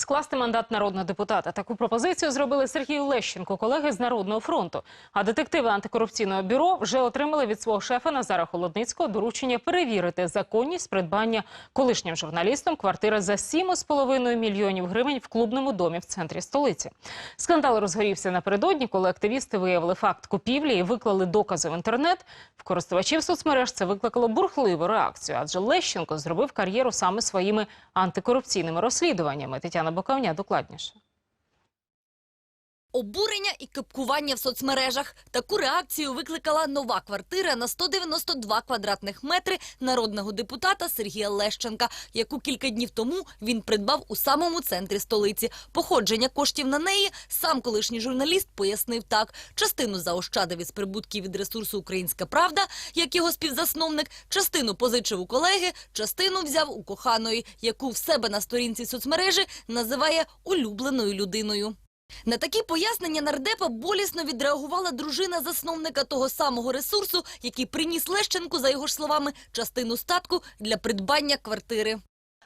скласти мандат народного депутата. Таку пропозицію зробили Сергію Лещенко, колеги з Народного фронту. А детективи антикорупційного бюро вже отримали від свого шефа Назара Холодницького доручення перевірити законність придбання колишнім журналістом квартири за 7,5 мільйонів гривень в клубному домі в центрі столиці. Скандал розгорівся напередодні, коли активісти виявили факт купівлі і виклали докази в інтернет. В користувачів соцмереж це викликало бурхливу реакцію, адже Лещенко зробив кар'єру саме своїми антикорупційними розслідуваннями. Тетяна Боковня докладніше. Обурення і кипкування в соцмережах. Таку реакцію викликала нова квартира на 192 квадратних метри народного депутата Сергія Лещенка, яку кілька днів тому він придбав у самому центрі столиці. Походження коштів на неї сам колишній журналіст пояснив так: частину заощадив із прибутків від ресурсу Українська Правда, як його співзасновник, частину позичив у колеги, частину взяв у коханої, яку в себе на сторінці соцмережі називає улюбленою людиною. На такі пояснення нардепа болісно відреагувала дружина засновника того самого ресурсу, який приніс Лещенку, за його ж словами, частину статку для придбання квартири.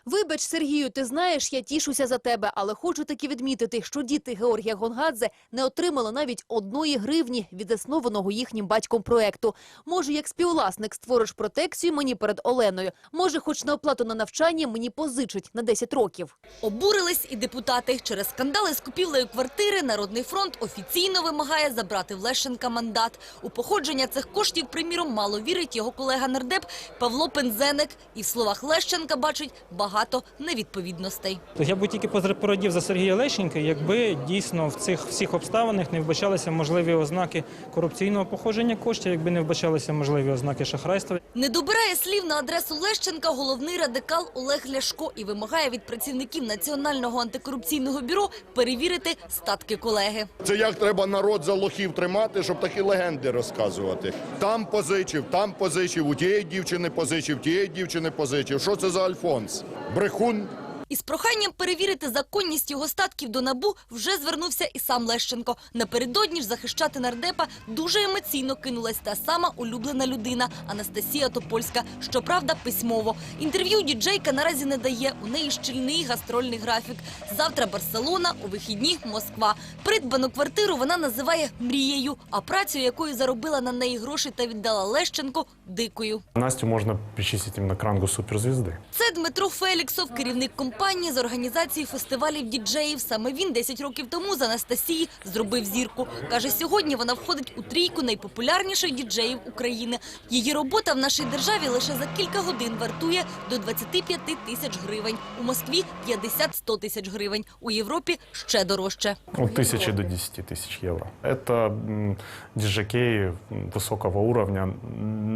Вибач, Сергію, ти знаєш, я тішуся за тебе, але хочу таки відмітити, що діти Георгія Гонгадзе не отримали навіть одної гривні від заснованого їхнім батьком проекту. Може, як співвласник створиш протекцію мені перед Оленою. Може, хоч на оплату на навчання мені позичить на 10 років. Обурились і депутати. Через скандали з купівлею квартири Народний фронт офіційно вимагає забрати в Лещенка мандат. У походження цих коштів, приміром, мало вірить його колега нардеп Павло Пензеник. І в словах Лещенка бачить багато невідповідностей. То я б тільки порадів за Сергія Лещенка, якби дійсно в цих всіх обставинах не вбачалися можливі ознаки корупційного походження коштів, якби не вбачалися можливі ознаки шахрайства. Не добирає слів на адресу Лещенка головний радикал Олег Ляшко і вимагає від працівників Національного антикорупційного бюро перевірити статки колеги. Це як треба народ за лохів тримати, щоб такі легенди розказувати. Там позичив, там позичив, у тієї дівчини позичив, тієї дівчини позичив. Що це за Альфонс? Брехун? Із проханням перевірити законність його статків до набу вже звернувся і сам Лещенко. Напередодні ж захищати нардепа дуже емоційно кинулась та сама улюблена людина Анастасія Топольська. Щоправда, письмово. Інтерв'ю діджейка наразі не дає. У неї щільний гастрольний графік. Завтра Барселона, у вихідні Москва. Придбану квартиру вона називає мрією, а працю, якою заробила на неї гроші та віддала Лещенко, дикою. Настю можно причислить именно к рангу суперзвезды. Це Дмитро Феліксов, керівник компанії з організації фестивалів діджеїв. Саме він 10 років тому з Анастасії зробив зірку. Каже, сьогодні вона входить у трійку найпопулярніших діджеїв України. Її робота в нашій державі лише за кілька годин вартує до 25 тисяч гривень. У Москві 50-100 тисяч гривень. У Європі ще дорожче. От тысячи до 10 тысяч евро. Это м, диджакеи м, высокого уровня,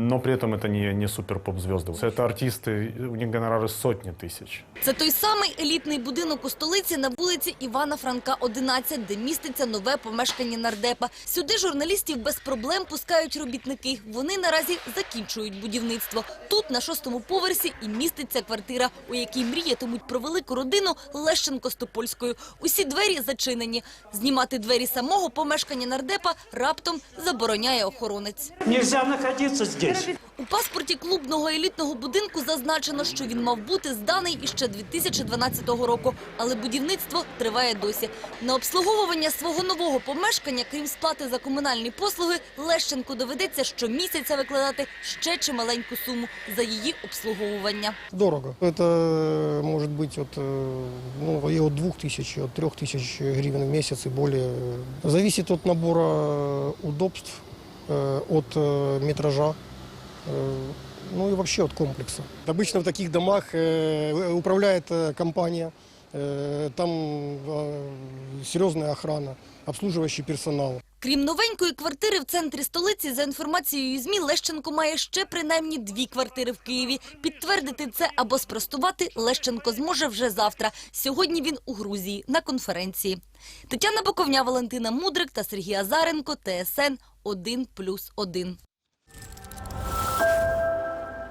но при этом это не, не супер-поп-звезды. Это артисты, у них гонорары сотни тысяч. Це той самий елітний будинок у столиці на вулиці Івана Франка, 11, де міститься нове помешкання нардепа. Сюди журналістів без проблем пускають робітники. Вони наразі закінчують будівництво. Тут на шостому поверсі і міститься квартира, у якій мріятимуть про велику родину Лещенко з Топольською. Усі двері зачинені. Знімати двері самого помешкання нардепа раптом забороняє охоронець. Нельзя находиться здесь. У паспорті клубного елітного будинку зазначено, що він мав бути зданий іще 2012 року, але будівництво триває досі. На обслуговування свого нового помешкання, крім сплати за комунальні послуги, Лещенку доведеться щомісяця викладати ще чималеньку суму за її обслуговування. Дорого. Это может быть от, э, ну, и от 2000, от 3000 гривен в месяц и более. Зависит от набора э, удобств, э, от э, метража, э, ну и вообще от комплекса. Обычно в таких домах э, управляет э, компания, э, там э, серьезная охрана, обслуживающий персонал. Крім новенької квартири в центрі столиці, за інформацією ЗМІ, Лещенко має ще принаймні дві квартири в Києві. Підтвердити це або спростувати Лещенко зможе вже завтра. Сьогодні він у Грузії на конференції. Тетяна Боковня, Валентина Мудрик та Сергій Азаренко, ТСН 1+,1.